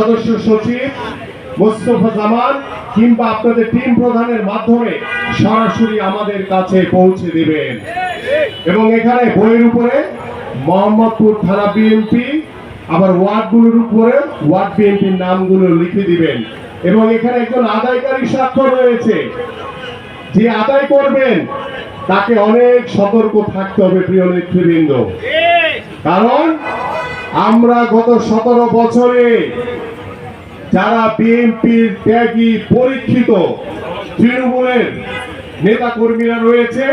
সদস্য সচিব মোস্তফা জামান কিংবা আপনাদের টিম প্রধানের মাধ্যমে সরাসরি আমাদের কাছে পৌঁছে দিবেন। এবং এখানে বইয়ের উপরে মোহাম্মদপুর থানা বিএনপি আবার ওয়ার্ডগুলোর উপরে ওয়ার্ড বিএনপির নামগুলো লিখে দিবেন। এবং এখানে একজন আদায়কারী স্বাক্ষর রয়েছে। যে আদায় করবেন, তাকে অনেক সতর্ক থাকতে হবে প্রিয় নেতৃবৃন্দ। কারণ আমরা গত সতেরো বছরে যারা বিএনপির ত্যাগী, পরীক্ষিত তৃণমূলের নেতা কর্মীরা রয়েছে,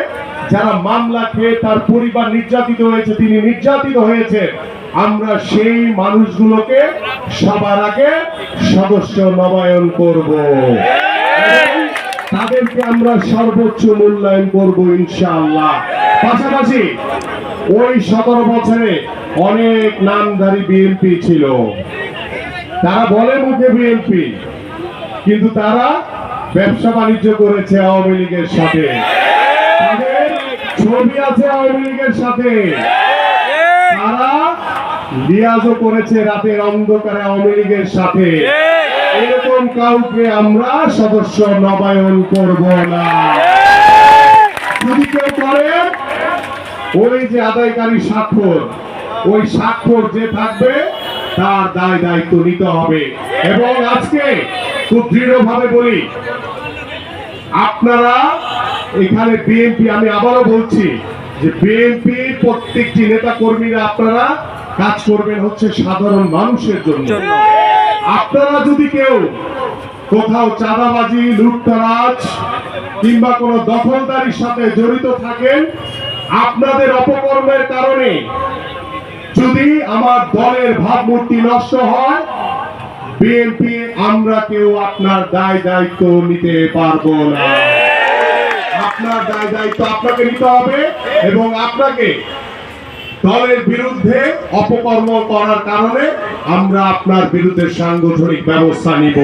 যারা মামলা খেয়ে তার পরিবার নির্যাতিত হয়েছে, তিনি নির্যাতিত হয়েছে আমরা সেই মানুষগুলোকে সবার আগে সদস্য নবায়ন করব। তাদেরকে আমরা সর্বোচ্চ মূল্যায়ন করব ইনশাআল্লাহ। পাশাপাশি ওই সতেরো বছরে অনেক নামধারী বিএনপি ছিল। তারা বলে মুখে বিএনপি, কিন্তু তারা ব্যবসা বাণিজ্য করেছে আওয়ামী লীগের সাথে। ছবি আছে আওয়ামী লীগের সাথে। তারা লিয়াজও করেছে রাতের অন্ধকারে আওয়ামী লীগের সাথে। এরকম কাউকে আমরা সদস্য নবায়ন করব না। যদি কেউ করে ওই যে আদায়কারী স্বাক্ষর, ওই স্বাক্ষর যে থাকবে তার দায় দায়িত্ব নিতে হবে। এবং আজকে খুব দৃঢ়ভাবে বলি আপনারা এখানে বিএনপি আমি আবারও বলছি যে বিএনপি প্রত্যেকটি নেতা কর্মীরা আপনারা কাজ করবেন হচ্ছে সাধারণ মানুষের জন্য। আপনারা যদি কেউ কোথাও চাঁদাবাজি লুটতরাজ কিংবা কোন দখলদারির সাথে জড়িত থাকেন আপনাদের অপকর্মের কারণে যদি আমার দলের ভাবমূর্তি নষ্ট হয় বিএনপি আমরা কেউ আপনার দায় দায়িত্ব নিতে পারব না। আপনার দায় দায়িত্ব আপনাকে নিতে হবে এবং আপনাকে দলের বিরুদ্ধে অপকর্ম করার কারণে আমরা আপনার বিরুদ্ধে সাংগঠনিক ব্যবস্থা নিব।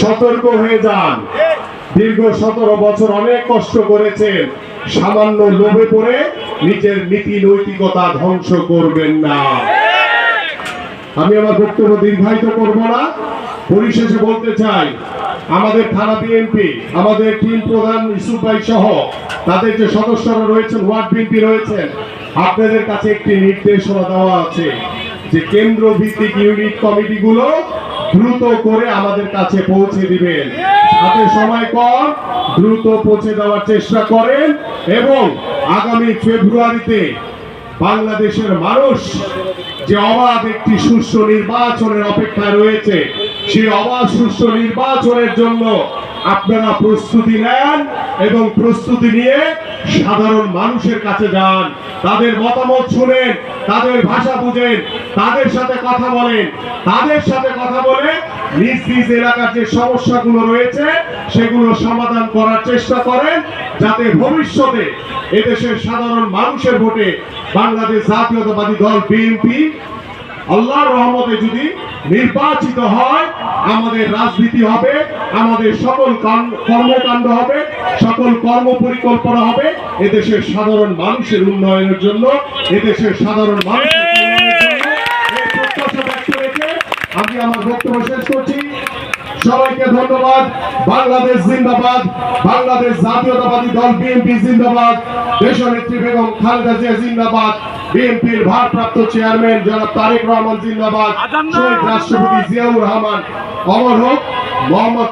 সতর্ক হয়ে যান। দীর্ঘ সতেরো বছর অনেক কষ্ট করেছেন। সামান্য লোভে পড়ে নিজের নীতি নৈতিকতা ধ্বংস করবেন না। আমি আমার বক্তব্য দীর্ঘায়িত করব না। পরিশেষে বলতে চাই, আমাদের থানা বিএনপি আমাদের টিম প্রধান ইসুফ ভাই সহ তাদের যে সদস্যরা রয়েছেন, ওয়ার্ড বিএনপি রয়েছেন, আপনাদের কাছে একটি নির্দেশনা দেওয়া আছে যে কেন্দ্র ভিত্তিক ইউনিট কমিটিগুলো দ্রুত করে আমাদের কাছে পৌঁছে দিবেন। হাতে সময় কম, দ্রুত পৌঁছে দেওয়ার চেষ্টা করেন এবং আগামী ফেব্রুয়ারিতে বাংলাদেশের মানুষ যে অবাধ একটি সুষ্ঠু নির্বাচনের অপেক্ষায় রয়েছে, সেই অবাধ সুষ্ঠু নির্বাচনের জন্য আপনারা প্রস্তুতি নেন এবং প্রস্তুতি নিয়ে সাধারণ মানুষের কাছে যান, তাদের মতামত শুনেন, তাদের ভাষা বুঝেন, তাদের সাথে কথা বলেন। তাদের সাথে কথা বলে নিজ নিজ এলাকার যে সমস্যাগুলো রয়েছে, সেগুলো সমাধান করার চেষ্টা করেন, যাতে ভবিষ্যতে এদেশের সাধারণ মানুষের ভোটে বাংলাদেশ জাতীয়তাবাদী দল, বিএনপি, আল্লাহর রহমতে যদি নির্বাচিত হয় আমাদের রাজনীতি হবে, আমাদের সকল কর্মকাণ্ড হবে, সকল কর্ম পরিকল্পনা হবে। এদেশের সাধারণ মানুষের উন্নয়নের জন্য, এদেশের সাধারণ মানুষের আমি আমার বক্তব্য শেষ করছি। সবাইকে ধন্যবাদ। বাংলাদেশ জিন্দাবাদ বাংলাদেশ জাতীয়তাবাদী দল বিএনপি জিন্দাবাদ দেশনেত্রী বেগম খালেদা জিয়া জিন্দাবাদ বিএনপির ভারপ্রাপ্ত চেয়ারম্যান জনাব তারেক রহমান জিন্দাবাদ শহীদ রাষ্ট্রপতি জিয়াউর রহমান। অমর হোক মোহাম্মদ